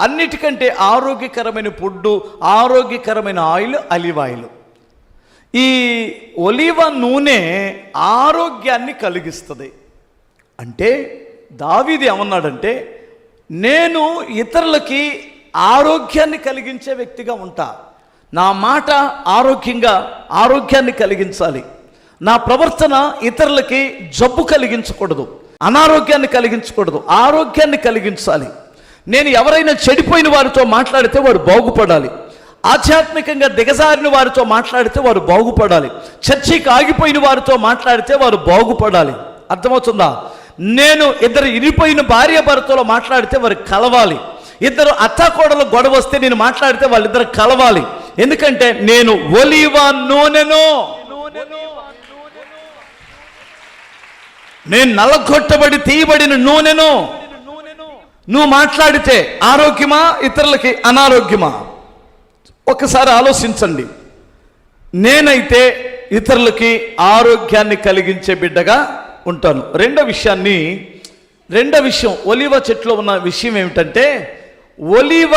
అన్నిటికంటే ఆరోగ్యకరమైన ఫుడ్డు ఆరోగ్యకరమైన ఆయిల్ అలివ్ ఆయిల్. ఈ ఒలివ నూనె ఆరోగ్యాన్ని కలిగిస్తుంది. అంటే దావీది ఏమన్నాడంటే నేను ఇతరులకి ఆరోగ్యాన్ని కలిగించే వ్యక్తిగా ఉంటా. నా మాట ఆరోగ్యంగా ఆరోగ్యాన్ని కలిగించాలి. నా ప్రవర్తన ఇతరులకి జబ్బు కలిగించకూడదు. అనారోగ్యాన్ని కలిగించకూడదు. ఆరోగ్యాన్ని కలిగించాలి. నేను ఎవరైనా చెడిపోయిన వారితో మాట్లాడితే వారు బాగుపడాలి. ఆధ్యాత్మికంగా దిగజారిన వారితో మాట్లాడితే వారు బాగుపడాలి. చర్చికి ఆగిపోయిన వారితో మాట్లాడితే వారు బాగుపడాలి. అర్థమవుతుందా? నేను ఇద్దరు ఇరిపోయిన భార్య భర్తలో మాట్లాడితే వారు కలవాలి. ఇద్దరు అత్తాకోడలు గొడవ వస్తే నేను మాట్లాడితే వాళ్ళిద్దరు కలవాలి. ఎందుకంటే నేను ఒలివా నూనెను. నేను నలగొట్టబడి తీయబడిన నూనెను. నువ్వు మాట్లాడితే ఆరోగ్యమా ఇతరులకి అనారోగ్యమా? ఒకసారి ఆలోచించండి. నేనైతే ఇతరులకి ఆరోగ్యాన్ని కలిగించే బిడ్డగా ఉంటాను. రెండో విషయాన్ని రెండో విషయం ఒలివ చెట్టులో ఉన్న విషయం ఏమిటంటే ఒలివ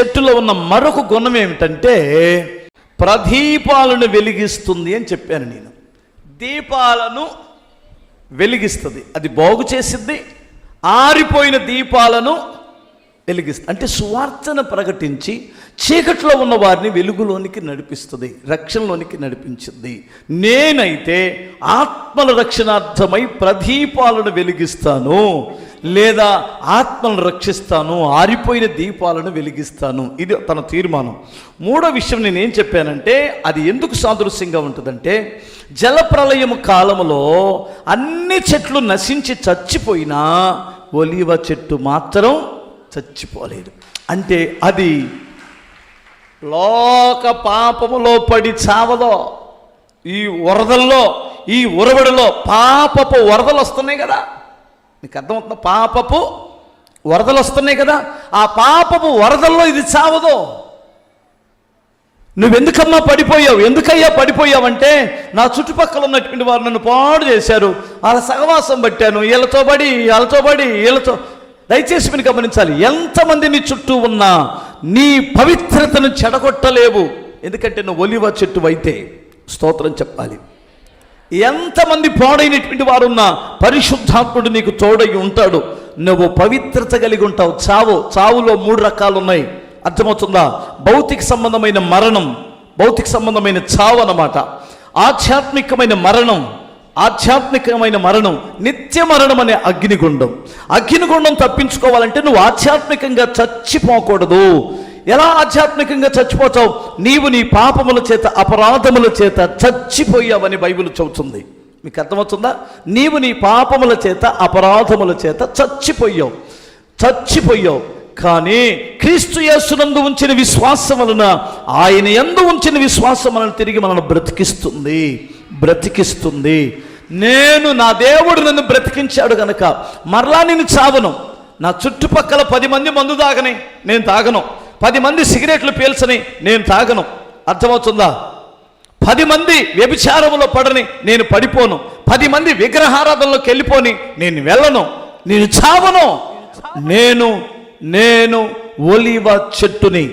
చెట్టులో ఉన్న మరొక గుణం ఏమిటంటే ప్రదీపాలను వెలిగిస్తుంది అని చెప్పాను నేను. దీపాలను వెలిగిస్తుంది. అది బాగు చేసిద్ది ఆరిపోయిన దీపాలను వెలిగిస్తుంది అంటే సువార్తను ప్రకటించి చీకట్లో ఉన్న వారిని వెలుగులోనికి నడిపిస్తుంది రక్షణలోనికి నడిపించింది. నేనైతే ఆత్మల రక్షణార్థమై ప్రదీపాలను వెలిగిస్తాను లేదా ఆత్మలను రక్షిస్తాను ఆరిపోయిన దీపాలను వెలిగిస్తాను. ఇది తన తీర్మానం. మూడో విషయం నేను ఏం చెప్పానంటే అది ఎందుకు సాదృశ్యంగా ఉంటుందంటే జలప్రలయము కాలంలో అన్ని చెట్లు నశించి చచ్చిపోయినా ఒలివ చెట్టు మాత్రం చచ్చిపోలేదు. అంటే అది లోక పాపములో పడి చావదో ఈ వరదల్లో ఈ ఉరవడిలో పాపపు వరదలు వస్తున్నాయి కదా. నీకు అర్థమవుతుంది? పాపపు వరదలు వస్తున్నాయి కదా. ఆ పాపపు వరదల్లో ఇది చావదో నువ్వెందుకమ్మా పడిపోయావు? ఎందుకయ్యా పడిపోయావంటే నా చుట్టుపక్కల ఉన్నటువంటి వారు నన్ను పాడు చేశారు. వాళ్ళ సహవాసం పట్టాను. వీళ్ళతో పడి వాళ్ళతో పడి వీళ్ళతో దయచేసి మీరు గమనించాలి. ఎంతమంది నీ చుట్టూ ఉన్నా నీ పవిత్రతను చెడగొట్టలేవు. ఎందుకంటే నువ్వు ఒలివ చెట్టు అయితే స్తోత్రం చెప్పాలి. ఎంతమంది పాడైనటువంటి వారున్నా పరిశుద్ధాత్ముడు నీకు తోడై ఉంటాడు. నువ్వు పవిత్రత కలిగి ఉంటావు. చావు చావులో మూడు రకాలు ఉన్నాయి అర్థమవుతుందా? భౌతిక సంబంధమైన మరణం భౌతిక సంబంధమైన చావు అన్నమాట. ఆధ్యాత్మికమైన మరణం ఆధ్యాత్మికమైన మరణం నిత్య మరణం అనే అగ్నిగుండం. అగ్నిగుండం తప్పించుకోవాలంటే నువ్వు ఆధ్యాత్మికంగా చచ్చిపోకూడదు. ఎలా ఆధ్యాత్మికంగా చచ్చిపోతావు? నీవు నీ పాపముల చేత అపరాధముల చేత చచ్చిపోయావని బైబిల్ చెబుతుంది. మీకు అర్థమవుతుందా? నీవు నీ పాపముల చేత అపరాధముల చేత చచ్చిపోయావు. చచ్చిపోయావు. కానీ క్రీస్తు యేసునందు ఉంచిన విశ్వాసం వలన ఆయన ఎందు ఉంచిన విశ్వాసం వలన తిరిగి మనల్ని బ్రతికిస్తుంది బ్రతికిస్తుంది. నేను నా దేవుడు నన్ను బ్రతికించాడు గనక మరలా నేను చావను. నా చుట్టుపక్కల పది మంది మందు తాగని నేను తాగను. పది మంది సిగరెట్లు పీల్చని నేను తాగను. అర్థమవుతుందా? పది మంది వ్యభిచారంలో పడని నేను పడిపోను. పది మంది విగ్రహారాధనలోకి వెళ్ళిపోని నేను వెళ్ళను. నేను చావను. నేను నేను ఒలివ చెట్టుని